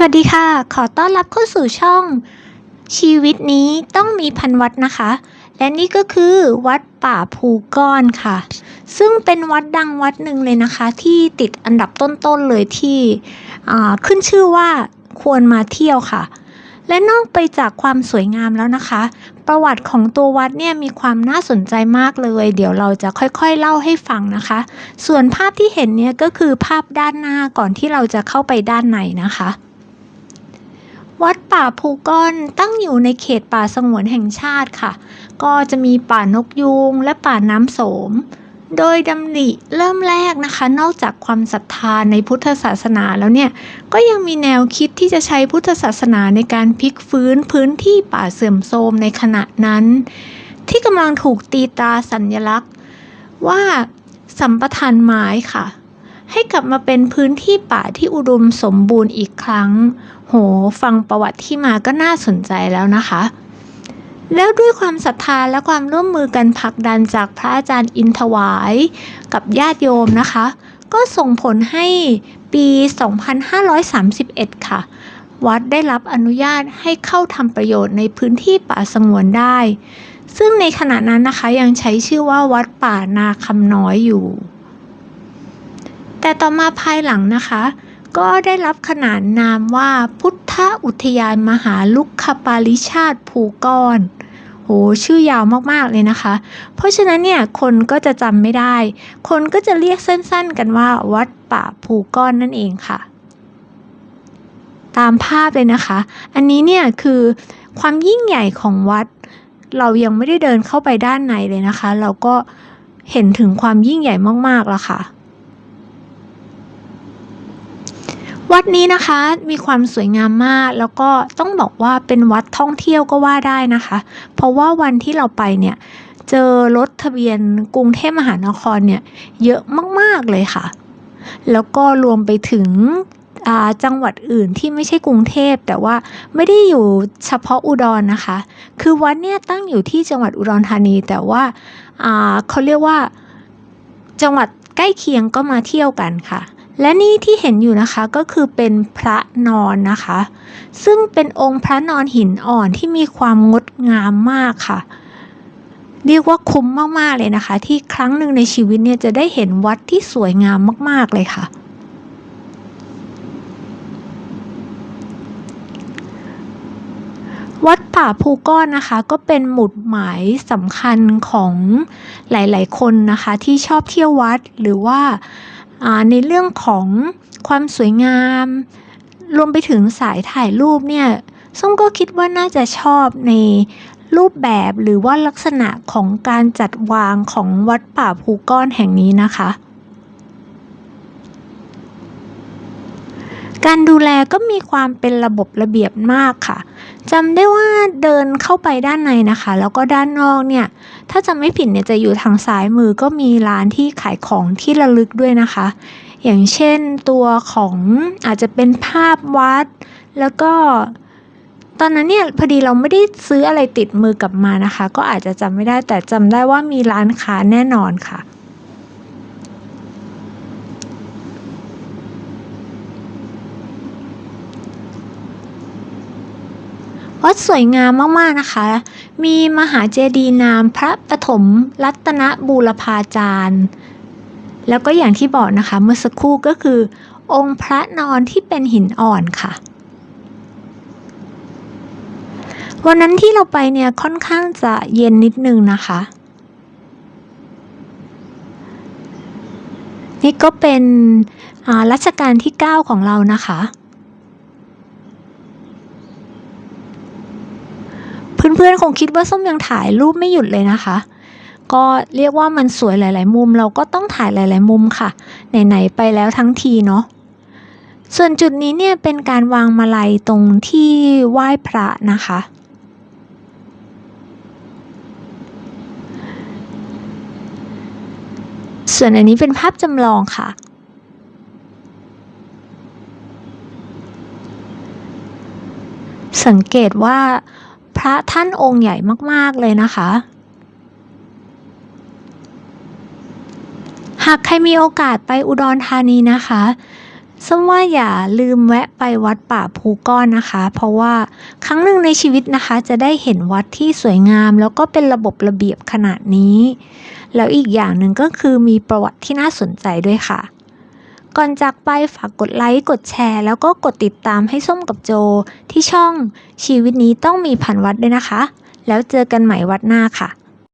สวัสดีค่ะ ขอต้อนรับเข้าสู่ช่อง ชีวิตนี้ต้องมีพันวัดนะคะ และนี่ก็คือวัดป่าภูก้อนค่ะ ซึ่งเป็นวัดดังวัดหนึ่งเลยนะคะ ที่ติดอันดับต้นๆเลยที่ขึ้นชื่อว่าควรมาเที่ยวค่ะ และนอกไปจากความสวยงามแล้วนะคะ ประวัติของตัววัดเนี่ยมีความน่าสนใจมากเลย เดี๋ยวเราจะค่อยๆเล่าให้ฟังนะคะ ส่วนภาพที่เห็นเนี่ยก็คือภาพด้านหน้าก่อนที่เราจะเข้าไปด้านในนะคะ วัดป่าภูก้อนตั้งอยู่ในเขตป่าสงวนแห่งชาติค่ะ ก็จะมีป่านกยูงและป่าน้ำโสม โดยดำริเริ่มแรกนะคะ นอกจากความศรัทธาในพุทธศาสนาแล้วเนี่ย ก็ยังมีแนวคิดที่จะใช้พุทธศาสนาในการพลิกฟื้นพื้นที่ป่าเสื่อมโทรมในขณะนั้น ที่กำลังถูกตีตราสัญลักษณ์ ว่าสัมปทานไม้ค่ะ ให้กลับมาเป็นพื้นที่ป่าที่อุดมสมบูรณ์อีกครั้ง โห ฟังประวัติที่มาก็น่าสนใจแล้วนะคะ แล้วด้วยความศรัทธาและความร่วมมือกันผลักดันจากพระอาจารย์อินทวาย กับญาติโยมนะคะ ก็ส่งผลให้ปี 2531 ค่ะ วัดได้รับอนุญาตให้เข้าทำประโยชน์ในพื้นที่ป่าสงวนได้ ซึ่งในขณะนั้นนะคะยังใช้ชื่อว่าวัดป่านาคำน้อยอยู่ แต่ต่อมาภายหลังนะคะ ก็ได้รับขนานนามว่าพุทธอุทยานมหาลุกคปาลิชาติภูก้อนโหชื่อยาวมากๆเลยนะคะ เพราะฉะนั้นเนี่ยคนก็จะจำไม่ได้ คนก็จะเรียกสั้นๆกันว่า วัดป่าภูก้อนนั่นเองค่ะ ตามภาพเลยนะคะ อันนี้เนี่ยคือความยิ่งใหญ่ของวัด เรายังไม่ได้เดินเข้าไปด้านในเลยนะคะ เราก็เห็นถึงความยิ่งใหญ่มากๆแล้วค่ะ วัดนี้นะคะมีความสวยงามมาก แล้วก็ต้องบอกว่าเป็นวัดท่องเที่ยวก็ว่าได้นะคะ เพราะว่าวันที่เราไปเนี่ยเจอรถทะเบียนกรุงเทพมหานครเนี่ยเยอะมากๆเลยค่ะ แล้วก็รวมไปถึงจังหวัดอื่นที่ไม่ใช่กรุงเทพแต่ว่าไม่ได้อยู่เฉพาะอุดรนะคะ คือวัดเนี่ยตั้งอยู่ที่จังหวัดอุดรธานี แต่ว่าอ่าเขาเรียกว่าจังหวัดใกล้เคียงก็มาเที่ยวกันค่ะ และนี่ที่เห็นอยู่นะคะก็คือเป็นพระนอนนะคะ ซึ่งเป็นองค์พระนอนหินอ่อนที่มีความงดงามมากค่ะ เรียกว่าคุ้มมากๆเลยนะคะ ที่ครั้งหนึ่งในชีวิตเนี่ยจะได้เห็นวัดที่สวยงามมาก ๆเลยค่ะวัดป่าภูก้อนนะคะก็เป็นหมุดหมายสำคัญของหลาย ๆ คนนะคะ ที่ชอบเที่ยววัดหรือว่าอ่า ในเรื่องของความสวยงาม รวมไปถึงสายถ่ายรูปเนี่ยส้มก็คิดว่าน่าจะชอบในรูปแบบหรือว่าลักษณะของการจัดวางของวัดป่าภูก้อนแห่งนี้นะคะ การดูแลก็มีความเป็นระบบระเบียบมากค่ะจำได้ว่าเดินเข้าไปด้านในนะคะ แล้วก็ด้านนอกเนี่ย ถ้าจำไม่ผิดเนี่ยจะอยู่ทางซ้ายมือก็มีร้านที่ขายของที่ระลึกด้วยนะคะ อย่างเช่นตัวของอาจจะเป็นภาพวัด แล้วก็ตอนนั้นเนี่ยพอดีเราไม่ได้ซื้ออะไรติดมือกลับมานะคะ ก็อาจจะจำไม่ได้แต่จำได้ว่ามีร้านค้าแน่นอนค่ะ วัดสวยงามมากๆนะคะ มีมหาเจดีย์นามพระปฐมรัตนบูรพาจารย์ แล้วก็อย่างที่บอกนะคะ เมื่อสักครู่ก็คือ องค์พระนอนที่เป็นหินอ่อนค่ะ วันนั้นที่เราไปเนี่ยค่อนข้างจะเย็นนิดนึงนะคะ นี่ก็เป็นรัชกาลที่ 9 ของเรานะคะ เพื่ อนๆคงคิดว่าส้มยังถ่ายรูปไม่หยุดเลยนะคะ ก็เรียกว่ามันสวยหลาย ๆ มุม เราก็ต้องถ่ายหลาย ๆ มุมค่ะไหนๆไปแล้วทั้งทีเนาะส่วนจุดนี้เนี่ยเป็นการวางมาลัยตรงที่ไหว้พระนะคะ ส่วนอันนี้เป็นภาพจำลองค่ะ สังเกตว่า พระท่านองค์ใหญ่มากๆเลยนะคะ หากใครมีโอกาสไปอุดรธานีนะคะส้มว่าอย่าลืมแวะไปวัดป่าภูก้อนนะคะ เพราะว่าครั้งหนึ่งในชีวิตนะคะ จะได้เห็นวัดที่สวยงาม แล้วก็เป็นระบบระเบียบขนาดนี้ แล้วอีกอย่างหนึ่งก็คือมีประวัติที่น่าสนใจด้วยค่ะ ก่อนจากไปฝากกดไลค์ กดแชร์ แล้วก็กดติดตามให้ส้มกับโจ ที่ช่องชีวิตนี้ต้องมีผันวัดด้วยนะคะ แล้วเจอกันใหม่วัดหน้าค่ะ